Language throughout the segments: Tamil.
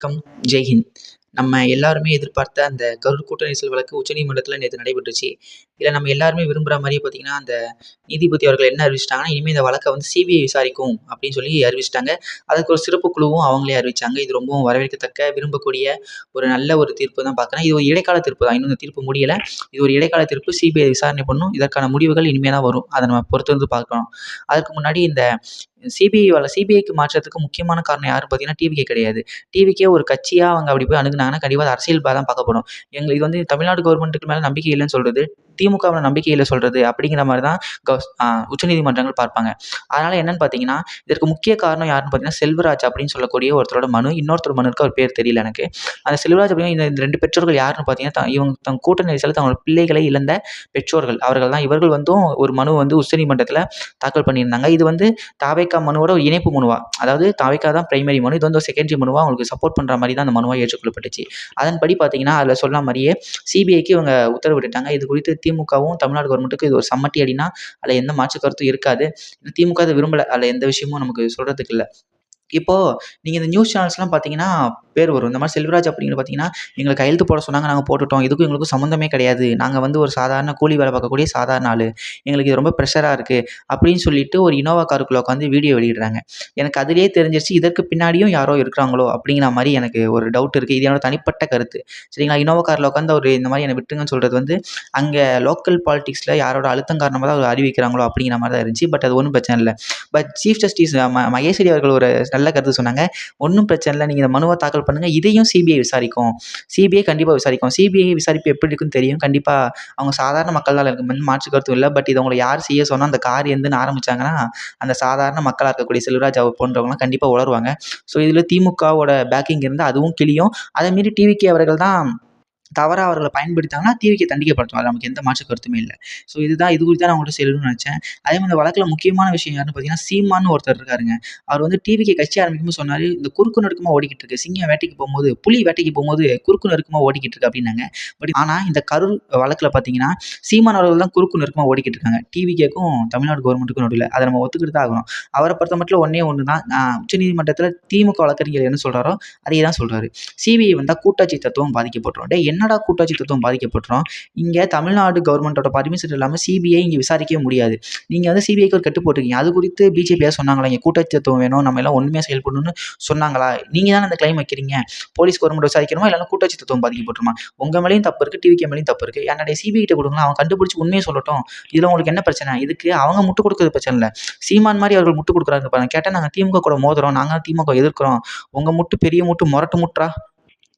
கம் ஜெய்ஹிந்த் நம்ம எல்லாருமே எதிர்பார்த்த அந்த கரூர் கூட்ட நெரிசல் வழக்கு உச்சநீதிமன்றத்தில் நேற்று நடைபெற்றுச்சு. இதில் நம்ம எல்லாருமே விரும்புகிற மாதிரியே பார்த்தீங்கன்னா அந்த நீதிபதி அவர்கள் என்ன அறிவிச்சிட்டாங்கன்னா இனிமேல் இந்த வழக்கை வந்து சிபிஐ விசாரிக்கும் அப்படின்னு சொல்லி அறிவிச்சிட்டாங்க. அதுக்கு ஒரு சிறப்பு குழுவும் அவங்களே அறிவிச்சாங்க. இது ரொம்பவும் வரவேற்கத்தக்க விரும்பக்கூடிய ஒரு நல்ல ஒரு தீர்ப்பு தான் பார்க்குறேன் இது ஒரு இடைக்கால தீர்ப்பு தான். இன்னும் இந்த தீர்ப்பு முடியலை. இது ஒரு இடைக்கால தீர்ப்பு. சிபிஐ விசாரணை பண்ணும். இதற்கான முடிவுகள் இனிமேல் தான் வரும். அதை நம்ம பொறுத்து வந்து பார்க்கணும். அதுக்கு முன்னாடி இந்த சிபிஐ வள சிபிஐக்கு மாற்றத்துக்கு முக்கியமான காரணம் யாரும் பார்த்தீங்கன்னா டிவிக்கே கிடையாது. டிவிக்கே ஒரு கட்சியாக அவங்க அப்படி போய் அணுகுனாங்கன்னா கண்டிப்பாக அது அரசியல் தான் பார்க்கப்படும் எங்களுக்கு இது வந்து தமிழ்நாடு கவர்மெண்ட்டுக்கு மேலே நம்பிக்கை இல்லைன்னு சொல்கிறது டி நம்பிக்கை நம்பிக்கையில் சொல்கிறது அப்படிங்கிற மாதிரி தான் கவ் உச்சநீதிமன்றங்கள் பார்ப்பாங்க. அதனால் என்னென்னு பார்த்தீங்கன்னா இதற்கு முக்கிய காரணம் யாருன்னு பார்த்தீங்கன்னா செல்வராஜ் அப்படின்னு சொல்லக்கூடிய ஒருத்தரோட மனு இன்னொருத்தர் மனுக்கு அவர் பேர் தெரியல எனக்கு. அந்த செல்வராஜ் அப்படின்னா இந்த ரெண்டு பெற்றோர்கள் யாருன்னு பார்த்தீங்கன்னா இவங்க தன் கூட்ட நெரிசலில் தங்களோட பிள்ளைகளை இழந்த பெற்றோர்கள். அவர்கள் தான் இவர்கள் வந்து ஒரு மனு வந்து உச்சநீதிமன்றத்தில் தாக்கல் பண்ணியிருந்தாங்க. இது வந்து தாவேக்கா மனுவோட ஒரு இணைப்பு மனுவா? அதாவது தாவேக்கா தான் பிரைமரி மனு இது வந்து ஒரு செகண்டரி மனுவா அவங்களுக்கு சப்போர்ட் பண்ணுற மாதிரி தான் அந்த மனுவாக ஏற்றுக்கொள்ளப்பட்டுச்சு. அதன்படி பார்த்தீங்கன்னா அதில் சொன்ன மாதிரியே சிபிஐக்கு இவங்க உத்தரவிட்டுட்டாங்க. இது குறித்து திமுகவும் தமிழ்நாடு கவர்மெண்ட்டுக்கு இது ஒரு சம்மட்டி அடினா அதில் எந்த மாற்று கருத்தும் இருக்காது. திமுக அதை விரும்பலை. அதில் எந்த விஷயமும் நமக்கு சொல்கிறதுக்கு இல்லை. இப்போது நீங்கள் இந்த நியூஸ் சேனல்ஸ்லாம் பார்த்தீங்கன்னா பேர் வரும். இந்த மாதிரி செல்வராஜ் அப்படிங்கிற பார்த்தீங்கன்னா எங்களை கையெழுத்து போட சொன்னாங்க நாங்கள் போட்டுட்டோம். இதுக்கும் எங்களுக்கும் சம்மந்தமே கிடையாது. நாங்கள் வந்து ஒரு சாதாரண கூலி வேலை பார்க்கக்கூடிய சாதாரண ஆள். எங்களுக்கு இது ரொம்ப ப்ரெஷராக இருக்குது அப்படின்னு சொல்லிட்டு ஒரு இனோவா காருக்குள்ளே உட்காந்து வீடியோ வெளியிடுறாங்க. எனக்கு அதிலே தெரிஞ்சிருச்சு இதற்கு பின்னாடியும் யாரோ இருக்கிறாங்களோ அப்படிங்கிற மாதிரி எனக்கு ஒரு டவுட் இருக்குது இது என்னோட தனிப்பட்ட கருத்து. சரிங்களா? இனோவா காரில் உட்காந்து அவர் இந்த மாதிரி என்னை விட்டுங்கன்னு சொல்கிறது வந்து அங்கே லோக்கல் பாலிடிக்ஸில் யாரோட அழுத்தம் காரணமாக தான் அவர் அறிவிக்கிறாங்களோ அப்படிங்கிற மாதிரி தான் இருந்துச்சு. பட் அது ஒன்றும் பிரச்சனை இல்லை. பட் சீஃப் ஜஸ்டிஸ் மகேஸ்வரி அவர்கள் ஒரு நல்ல கருத்து சொன்னாங்க. ஒன்றும் பிரச்சனை இல்லை. நீங்கள் இந்த மனுவை தாக்கல் பண்ணுங்கள் இதையும் சிபிஐ விசாரிக்கும். சிபிஐ கண்டிப்பாக விசாரிக்கும். சிபிஐ விசாரிப்பு எப்படி இருக்குன்னு தெரியும். கண்டிப்பாக அவங்க சாதாரண மக்கள் தான் இருக்கு மாற்று கருத்தும் இல்லை. பட் இது உங்களை யார் செய்ய சொன்னால் அந்த கார் எந்துன்னு ஆரம்பிச்சாங்கன்னா அந்த சாதாரண மக்களாக இருக்கக்கூடிய செல்வராஜ் அவர் போன்றவங்களாம் கண்டிப்பாக உளருவாங்க. ஸோ இதில் திமுகவோட பேக்கிங் இருந்தால் அதுவும் கிளியும் அதை மீறி டிவிகே அவர்கள் தான் தவறாக அவர்களை பயன்படுத்தாங்கன்னா டிவிக்கு தண்டிக்கப்படட்டும் அது நமக்கு எந்த மாற்று கருத்துமே இல்லை. ஸோ இதுதான் இது குறித்து தான் நான் உங்கள்கிட்ட சொல்லணும்னு நினச்சேன். அதே மாதிரி இந்த வழக்கில் முக்கியமான விஷயம் யாருன்னு பார்த்தீங்கன்னா சீமான்னு ஒருத்தர் இருக்காருங்க. அவர் வந்து டிவிக்கு கட்சி ஆரம்பிக்கும்போது சொன்னார் இந்த குறுக்கு நெருக்கமாக ஓடிக்கிட்டு இருக்கு. சிங்கம் வேட்டைக்கு போகும்போது புலி வேட்டைக்கு போகும்போது குறுக்கு நெருக்கமாக ஓடிக்கிட்டு இருக்கு அப்படின்னாங்க. பட் ஆனால் இந்த கரூர் வழக்கில் பார்த்தீங்கன்னா சீமான் அவர்கள் தான் குறுக்கு நெருக்கமாக ஓடிக்கிட்டு இருக்காங்க. டிவிக்கேக்கும் தமிழ்நாடு கவர்மெண்ட்டுக்கும் நடுவில். அதை நம்ம ஒத்துக்கிட்டு தான் ஆகணும். அவரை பொறுத்த மட்டும் ஒன்றே ஒன்று தான் உச்சநீதிமன்றத்தில் திமுக வழக்கறிஞர் என்ன சொல்கிறாரோ அதே தான் சொல்கிறாரு சிபிஐ வந்தால் கூட்டாட்சி தத்துவம் பாதிக்கப்பட்டுரும். டே என்னடா கூட்டாட்சி தத்துவம் பாதிக்கப்பட்டுரும். இங்கே தமிழ்நாடு கவர்மெண்ட்டோட பர்மிஷன் இல்லாமல் சிபிஐ இங்கே விசாரிக்கவே முடியாது. நீங்கள் வந்து சிபிஐக்கு ஒரு கட்டு போட்டிருக்கீங்க. அது குறித்து பிஜேபியாக சொன்னாங்களா? இங்கே கூட்டாட்சி தத்துவம் வேணும் நம்ம எல்லாம் ஒன்றுமே செயல்படணும்னு சொன்னாங்களா? நீங்கள் தான் அந்த கிளைம் வைக்கிறீங்க? போலீஸ் கவர்மெண்ட் விசாரிக்கணுமா? இல்லைனா கூட்டாட்சி தத்துவம் பாதிக்கப்பட்டுருமா? உங்கள் மேலேயும் தப்பு இருக்குது டிவிக்கே மேலேயும் தப்பு இருக்குது என்னுடைய சிபிஐட்ட கொடுங்க கொடுங்களா அவன் கண்டுபிடிச்சி உண்மையை சொல்லட்டும். இதில் உங்களுக்கு என்ன பிரச்சனை? இதுக்கு அவங்க முட்டு கொடுக்குறது பிரச்சனை இல்லை. சீமான் மாதிரி அவர்கள் முட்டு கொடுக்குறாங்க பாருங்க. கேட்டால் நாங்கள் திமுக கூட மோதுறோம். நாங்கள் திமுக எதிர்க்கிறோம். உங்கள் முட்டு பெரிய முட்டு முரட்டு முட்டா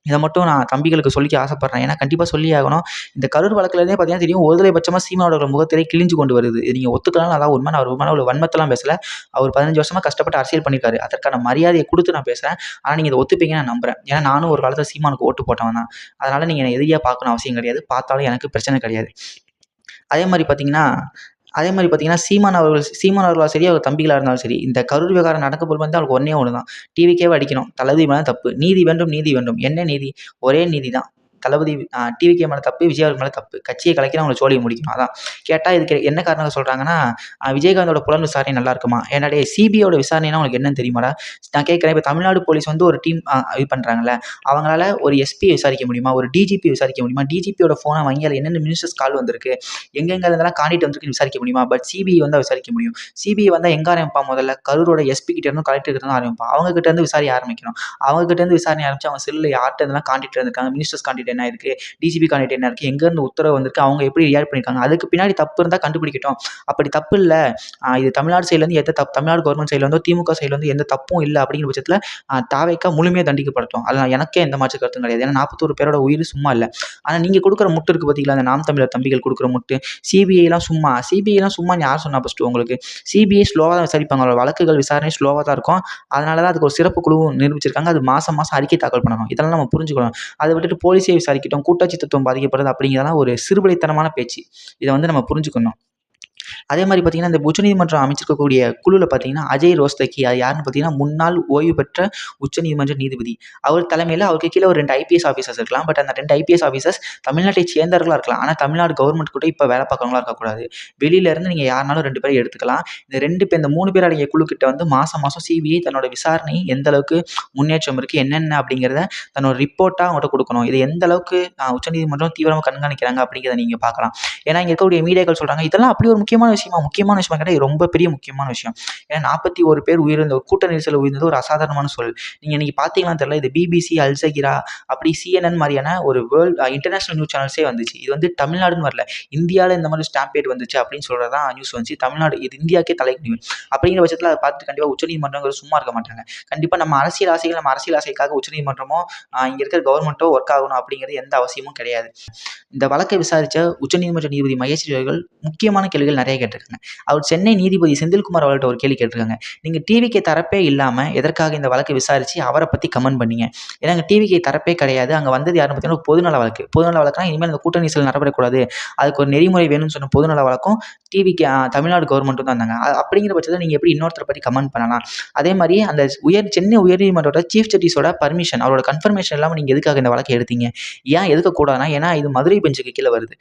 இதை மட்டும் நான் தம்பிகளுக்கு சொல்லிக்க ஆசைப்பட்றேன். ஏன்னா கண்டிப்பாக சொல்லி ஆகணும். இந்த கரூர் வழக்குலேருந்தே பார்த்தீங்கன்னா தெரியும் ஒருதலை பட்சமாக சீமானோட முகத்திலே கிழிஞ்சு கொண்டு வருது. நீங்கள் ஒத்துக்கலாம் அதான் உண்மை. நான் ஒரு உண்மையான ஒரு வன்மத்தெல்லாம் பேசலை. அவர் பதினஞ்சு வருஷமாக கஷ்டப்பட்டு அரசியல் பண்ணியிருக்காரு. அதற்கான மரியாதையை கொடுத்து நான் பேசுகிறேன் ஆனால் நீங்கள் இதை ஒத்துப்பீங்கன்னு நான் நம்புகிறேன் ஏன்னா நானும் ஒரு காலத்தில் சீமானுக்கு ஓட்டு போட்டவன் தான். அதனால் நீங்கள் எதிரியாக பார்க்கணும் அவசியம் கிடையாது. பார்த்தாலும் எனக்கு பிரச்சனை கிடையாது. அதே மாதிரி பார்த்தீங்கன்னா அதே மாதிரி பார்த்தீங்கன்னா சீமான் அவர்கள் சீமான் அவர்களாக சரி அவர் தம்பிகளாக இருந்தாலும் சரி இந்த கரூர் விவகாரம் நடக்க போது வந்து அவருக்கு ஒன்றே ஒன்று தான் டிவிக்கே அடிக்கணும் தளபதி மேலே தப்பு. நீதி வேண்டும் நீதி வேண்டும். என்ன நீதி? ஒரே நீதி தான் தளபதி டிவிகே மேலே தப்பு விஜய் மேலே தப்பு. கட்சியை கலைக்கணும் அவங்களை சோழியை முடிக்கணும். அதான். கேட்டால் இதுக்கு என்ன காரணம் சொல்கிறாங்கன்னா விஜயகாந்தோட புலன் விசாரணை நல்லா இருக்குமா? என்னடே சிபிஐயோட விசாரணைனா உங்களுக்கு என்னன்னு தெரியுமாடா? நான் கேட்குறேன் இப்போ தமிழ்நாடு போலீஸ் வந்து ஒரு டீம் இது பண்ணுறாங்கல்ல அவங்களால ஒரு எஸ்பியை விசாரிக்க முடியுமா? ஒரு டிஜிபி விசாரிக்க முடியுமா? டிஜிபியோட ஃபோனை வாங்கி அதில் என்னென்ன மினிஸ்டர்ஸ் கால் வந்திருக்கு? எங்கெங்கே இருந்தெல்லாம் காண்டிட்டு வந்திருக்குன்னு விசாரிக்க முடியுமா? பட் சிபிஐ வந்து விசாரிக்க முடியும். சிபிஐ வந்தால் எங்கே ஆரம்பிப்பான் முதல்ல? கரூரோட எஸ்பி கிட்ட இருந்து கலெக்டர் கிட்ட இருந்தும் ஆரம்பிப்பான் அவங்க கிட்ட இருந்து விசாரிக்க ஆரம்பிக்கணும். அவங்க கிட்ட இருந்து விசாரணை ஆரம்பிச்சு அவங்க செல்லில் யார்கிட்ட இருந்தெல்லாம் காண்டிட்டு இருந்திருக்காங்க? மினிஸ்டர்ஸ் காண்டிட்டு என்ன இருக்குது டிஜிபி காண்டிட்டு என்ன இருக்குது எங்கேருந்து உத்தரவு வந்திருக்கு? அவங்க எப்படி ரியாக்ட் பண்ணியிருக்காங்க அதுக்கு பின்னாடி தப்பு இருந்தால் கண்டுபிடிக்கட்டும். அப்படி தப்பு இல்லை. இது தமிழ்நாடு சைட்லேருந்து எந்த தப்பு தமிழ்நாடு கவர்மெண்ட் சைட்லேருந்தோ திமுக சைட்லேருந்து எந்த தப்பும் இல்லை அப்படிங்கிற பட்சத்தில் தாவைக்கா முழுமையாக தண்டிக்கப்படுத்தும். அதனால் எனக்கே எந்த மாற்று கருத்தும் கிடையாது. ஏன்னா நாற்பத்தோரு பேரோட உயிர் சும்மா இல்லை. ஆனால் நீங்கள் கொடுக்குற முட்டு இருக்குது பார்த்தீங்களா அந்த நாம் தமிழர் தம்பிகள் கொடுக்குற முட்டு. சிபிஐலாம் சும்மா சிபிஐலாம் சும்மா யார் சொன்னா ஃபஸ்ட்டு உங்களுக்கு? சிபிஐ ஸ்லோவாக தான் விசாரிப்பாங்க. அவரோட வழக்குகள் விசாரணை ஸ்லோவாக தான் இருக்கும். அதனால தான் அதுக்கு ஒரு சிறப்பு குழு நிரூபிச்சிருக்காங்க. அது மாதம் மாதம் அறிக்கை தாக்கல் பண்ணணும். இதெல்லாம் நம்ம புரிஞ்சுக்கணும். அதை விட்டுட்டு போலீஸே விசாரிக்கட்டும். கூட்டாட்சி தத்துவம் பாதிக்கப்படுறது அப்படிங்கிறதெல்லாம் ஒரு சிறுபலைத்தனமான பேச்சு. இதை வந்து நம்ம புரிஞ்சுக்கணும். அதே மாதிரி பார்த்தீங்கன்னா இந்த உச்சநீதிமன்றம் அமைச்சிருக்கக்கூடிய குழுவில் பார்த்தீங்கன்னா அஜய் ரோஸ்தகி அது யாருன்னு பார்த்தீங்கன்னா முன்னாள் ஓய்வு பெற்ற உச்சநீதிமன்ற நீதிபதி. அவர் தலைமையில் அவருக்கு கீழே ஒரு ரெண்டு ஐபிஎஸ் ஆஃபீஸர்ஸ் இருக்கலாம். பட் அந்த ரெண்டு ஐபிஎஸ் ஆஃபீஸர்ஸ் தமிழ்நாட்டை சேர்ந்தவர்களாக இருக்கலாம். ஆனால் தமிழ்நாடு கவர்மெண்ட் கூட இப்போ வேலை பார்க்குறவங்களா இருக்கக்கூடாது. வெளியிலேருந்து நீங்கள் யாருனாலும் ரெண்டு பேரை எடுத்துக்கலாம். இந்த ரெண்டு பேர் இந்த மூணு பேர் அடங்கிய குழுக்கிட்ட வந்து மாதம் மாதம் சிபிஐ தன்னோட விசாரணை எந்த அளவுக்கு முன்னேற்றம் இருக்குது என்னென்ன அப்படிங்கிறத தன்னோட ரிப்போர்ட்டாக அவங்கள்ட்ட கொடுக்கணும். இது எந்த அளவுக்கு உச்சநீதிமன்றம் தீவிரமாக கண்காணிக்கிறாங்க அப்படிங்கிறத நீங்கள் பார்க்கலாம். ஏன்னா இங்கே இருக்கக்கூடிய மீடியாக்கள் சொல்கிறாங்க இதெல்லாம் அப்படி ஒரு முக்கியமான விஷயமா முக்கியமான விஷயமா கேட்டால் ரொம்ப பெரிய முக்கியமான விஷயம். ஏன்னா நாற்பத்தி ஒரு பேர் உயிரிழந்த ஒரு கூட்ட நெரிசல் உயிர்ந்தது ஒரு அசாதாரணமான சூழல் நீங்கள் இன்றைக்கி பார்த்தீங்களான்னு தெரியல இது பிபிசி அல்சகிரா அப்படி சிஎன்என் மாதிரியான ஒரு வேர்ல்டு இன்டர்நேஷனல் நியூஸ் சேனல்ஸே வந்துச்சு. இது வந்து தமிழ்நாடுன்னு வரல இந்தியாவில் இந்த மாதிரி ஸ்டாம்பேட் வந்துச்சு அப்படின்னு சொல்கிறது தான் நியூஸ் வந்துச்சு. தமிழ்நாடு இது இந்தியாவுக்கே தலைக்கு அப்படிங்கிற பட்சத்தில் அதை பார்த்துட்டு கண்டிப்பாக உச்சநீதிமன்றங்கள் சும்மா இருக்க மாட்டாங்க. கண்டிப்பாக நம்ம அரசியல் ஆசைகள் நம்ம அரசியல் ஆசைக்காக உச்சநீதிமன்றமோ இங்கே இருக்கிற கவர்மெண்ட்டோ ஒர்க் ஆகணும் அப்படிங்கிறது எந்த அவசியமும் கிடையாது. இந்த வழக்கை விசாரித்த உச்சநீதிமன்ற நீதிபதி மகேஸ்வரி அவர்கள் முக்கியமான கேள்விகள் நிறைய கேட்டிருக்காங்க அவர் சென்னை நீதிபதி செந்தில்குமார் அவர்கள்ட்ட ஒரு கேள்வி கேட்டிருக்காங்க. நீங்கள் டிவிக்கு தரப்பே இல்லாமல் எதற்காக இந்த வழக்கை விசாரித்து அவரை பற்றி கமெண்ட் பண்ணீங்க? ஏன்னா அங்கே டிவிக்கு தரப்பே கிடையாது. அங்கே வந்தது யாரும் பார்த்தீங்கன்னா ஒரு பொதுநல வழக்கு. பொதுநல வழக்குனா இனிமேல் அந்த கூட்டணி சில நடைபெறக்கூடாது. அதுக்கு ஒரு நெறிமுறை வேணும்னு சொன்ன பொதுநல வழக்கம் டிவிக்கு தமிழ்நாடு கவர்மெண்ட்டும் தான் இருந்தாங்க. அப்படிங்கிற பட்சத்தில் நீங்கள் எப்படி இன்னொருத்தரை பற்றி கமெண்ட் பண்ணலாம்? அதே மாதிரி அந்த உயர் சென்னை உயர்நீதிமன்றத்தோட சீஃப் ஜஸ்டிஸோட பர்மிஷன் அவரோட கன்ஃபர்மேஷன் இல்லாமல் நீங்கள் எதுக்காக இந்த வழக்கை எடுத்தீங்க? ஏன் எடுக்கக்கூடாதுன்னா ஏன்னா இது மதுரை பெஞ்சுக்கு கீழே வருது.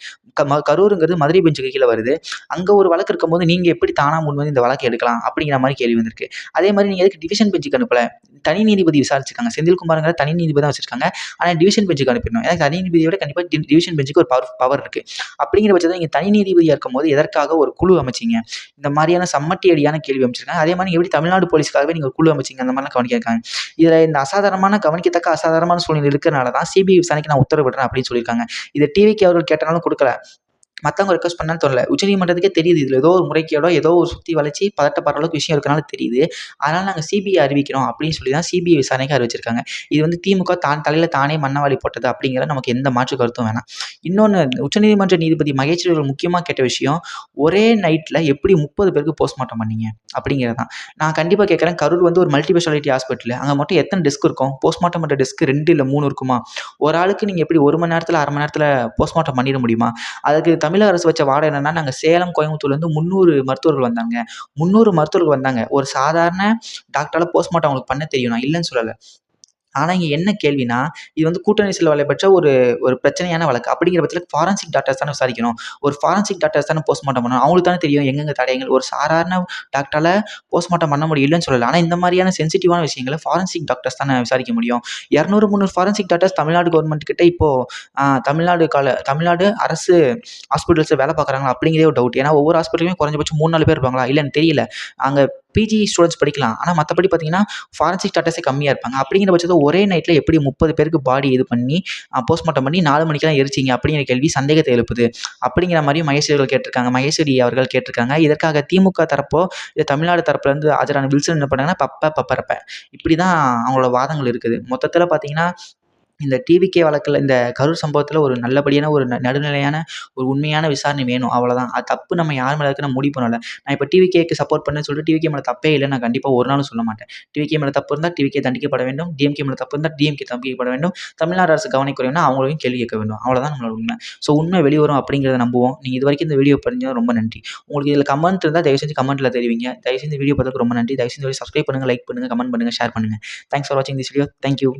கரூருங்கிறது மதுரை பெஞ்சுக்கு கீழே வருது. அங்கே ஒரு வழக்கு இருக்கும்போது நீங்கள் எப்படி தானாக முன் வந்து இந்த வழக்கு எடுக்கலாம் அப்படிங்கிற மாதிரி கேள்வி வந்திருக்கு. அதே மாதிரி நீங்கள் எதுக்கு டிவிஷன் பெஞ்சுக்கு அனுப்பல? தனி நீதிபதி விசாரிச்சிருக்காங்க. செந்தில்குமாருங்கிற தனி நீதிபதி தான் வச்சிருக்காங்க ஆனால் டிவிஷன் பெஞ்சுக்கு அனுப்பிடணும். ஏன்னா தனி நீதிபதியோட கண்டிப்பாக டிவிஷன் பெஞ்சுக்கு ஒரு பவர் பவர் இருக்குது அப்படிங்கிற பட்சத்தில் நீங்கள் தனி நீதிபதியாக இருக்கும்போது எதற்காக ஒரு குழு அமைச்சிங்க? இந்த மாதிரியான சம்மட்டி அடியான கேள்வி அமைச்சிருக்காங்க. அதே மாதிரி எப்படி தமிழ்நாடு போலீஸ்க்காகவே நீங்கள் குழு அமைச்சிங்க? அந்த மாதிரிலாம் கவனிக்கிறாங்க இதில் இந்த அசாதாரணமான கவனிக்கத்தக்க அசாதாரணமான சூழ்நிலை இருக்கிறனால தான் சிபிஐ விசாரணைக்கு நான் உத்தரவிடுறேன் அப்படின்னு சொல்லியிருக்காங்க. இதை டிவிக்கு அவர்கள் கேட்டனாலும் கொடுக்கல. மற்றவங்க ரெக்வஸ்ட் பண்ணாலும் தெரியல. உச்சநீதிமன்றத்துக்கே தெரியுது இதில். ஏதோ ஒரு முறைகேடோ ஏதோ ஒரு சுற்றி வளைச்சி பதட்டப்படுற அளவுக்கு விஷயம் இருக்கனால தெரியுது. அதனால் நாங்கள் சிபிஐ அறிவிக்கிறோம் அப்படின்னு சொல்லி தான் சிபிஐ விசாரணைக்கு அறிவிச்சிருக்காங்க. இது வந்து திமுக தான் தலையில் தானே மண்ணவாளி போட்டது அப்படிங்கிற நமக்கு எந்த மாற்று கருத்தும் வேணாம். இன்னொன்று உச்சநீதிமன்ற நீதிபதி மகேஸ்வரி அவர்கள் முக்கியமாக கேட்ட விஷயம் ஒரே நைட்டில் எப்படி முப்பது பேருக்கு போஸ்ட்மார்ட்டம் பண்ணீங்க? அப்படிங்கிறது தான். நான் கண்டிப்பாக கேட்குறேன் கரூர் வந்து ஒரு மல்டி ஸ்பெஷாலிட்டி ஹாஸ்பிட்டல் அங்கே மட்டும் எத்தனை டெஸ்க் இருக்கும்? போஸ்ட்மார்ட்டம் பண்ணுற டெஸ்க் ரெண்டு இல்லை மூணு இருக்குமா? ஒரு ஆளுக்கு நீங்கள் எப்படி ஒரு மணி நேரத்தில் அரை மணி நேரத்தில் போஸ்ட்மார்ட்டம் பண்ணிட முடியுமா? அதுக்கு தமிழக அரசு வச்ச வாடகை என்னன்னா நாங்கள் சேலம் கோயம்புத்தூர்லேருந்து முந்நூறு மருத்துவர்கள் வந்தாங்க. முந்நூறு மருத்துவர்கள் வந்தாங்க. ஒரு சாதாரண டாக்டரால் போஸ்ட்மார்ட்டம் அவங்களுக்கு பண்ண தெரியும். நான் இல்லைன்னு சொல்லலை. ஆனால் இங்கே என்ன கேள்வினா இது வந்து கூட்டணி செல்ல வலை பெற்ற ஒரு ஒரு பிரச்சனையான வழக்கு. அப்படிங்கிற பட்சத்தில் ஃபாரன்சிக் டாக்டர்ஸ் தானே விசாரிக்கணும். ஒரு ஃபாரன்சிக் டாக்டர்ஸ் தானே போஸ்ட்மார்ட்டம் பண்ணணும். அவங்களுக்கு தானே தெரியும் எங்கெங்க தடயங்கள். ஒரு சாதாரண டாக்டரால் போஸ்ட்மார்ட்டம் பண்ண முடியும் இல்லைன்னு சொல்லலை. ஆனால் இந்த மாதிரியான சென்சிட்டிவான விஷயங்களை ஃபாரன்சிக் டாக்டர்ஸ் தானே விசாரிக்க முடியும். இரநூறு முந்நூறு ஃபாரன்சிக் டாக்டர்ஸ் தமிழ்நாடு கவர்மெண்ட் கிட்ட இப்போது தமிழ்நாடு கால தமிழ்நாடு அரசு ஹாஸ்பிட்டல்ஸில் வேலை பார்க்குறாங்களா அப்படிங்கிறதே ஒரு டவுட் ஏன்னா ஒவ்வொரு ஹாஸ்பிட்டலுமே குறைஞ்சபட்சம் மூணு நாலு பேர் இருப்பாங்களா? இல்லைன்னு தெரியல. அங்கே பிஜி ஸ்டூடெண்ட்ஸ் படிக்கலாம். ஆனால் மற்றபடி பார்த்தீங்கன்னா ஃபாரன்சிக் டாக்டர்ஸே கம்மியாக இருப்பாங்க. அப்படிங்கிற பட்சத்தில் ஒரே நைட்டில் எப்படி முப்பது பேருக்கு பாடி இது பண்ணி போஸ்ட்மார்ட்டம் பண்ணி நாலு மணிக்கெல்லாம் எரிச்சிங்க அப்படிங்கிற கேள்வி சந்தேகத்தை எழுப்புது. அப்படிங்கிற மாதிரியும் மகேஸ்வரிகள் கேட்டிருக்காங்க. மகேஸ்வரி அவர்கள் கேட்டிருக்காங்க. இதற்காக திமுக தரப்போ இல்லை தமிழ்நாடு தரப்புலேருந்து ஆஜரான வில்சன் என்ன பண்ணாங்கன்னா பப்ப பப்பரப்ப இப்படி தான் அவங்களோட வாதங்கள் இருக்குது. மொத்தத்தில் பார்த்தீங்கன்னா இந்த டிவிகே வழக்கில் இந்த கரூர் சம்பவத்தில் ஒரு நல்லபடியான ஒரு ந- நடுநிலையான ஒரு உண்மையான விசாரணை வேணும் அவ்வளோதான் அது தப்பு நம்ம யார் மேலே இருக்கு நான் முடிவு நான் இப்போ டிவிகேக்கு சப்போர்ட் பண்ணேன்னு சொல்லிட்டு டிவிகே மேலே தப்பே இல்லை நான் கண்டிப்பாக ஒரு நாளும் சொல்ல மாட்டேன். டிவிகே மேலே தப்பு இருந்தால் டிவிகே தண்டிக்கப்பட வேண்டும். டிஎம்கே மேலே தப்பு இருந்தால் டிஎம்கே தண்டிக்கப்பட வேண்டும். தமிழ்நாடு அரசு கவனிக்குறையும்னா அவங்களையும் கேள்வி கேட்க வேண்டும். அவ்வளோதான் நம்மளோட உண்மை. ஸோ உண்மை வெளிவரும் அப்படிங்கிறத நம்புவோம். நீங்கள் இது வரைக்கும் இந்த வீடியோ படிஞ்சது ரொம்ப நன்றி. உங்களுக்கு இதில் கமெண்ட் இருந்தால் தயவு செஞ்சு கமெண்ட்டில் தெரிவிங்க. தயவு செஞ்சு வீடியோ பார்த்ததுக்கு ரொம்ப நன்றி. தயவு செஞ்சு சப்ஸ்கிரைப் பண்ணுங்கள் லைக் பண்ணுங்கள் கமெண்ட் பண்ணுங்கள் ஷேர் பண்ணுங்கள் தேங்க்ஸ் ஃபார் வாட்சிங் திஸ் வீடியோ தேங்க்யூ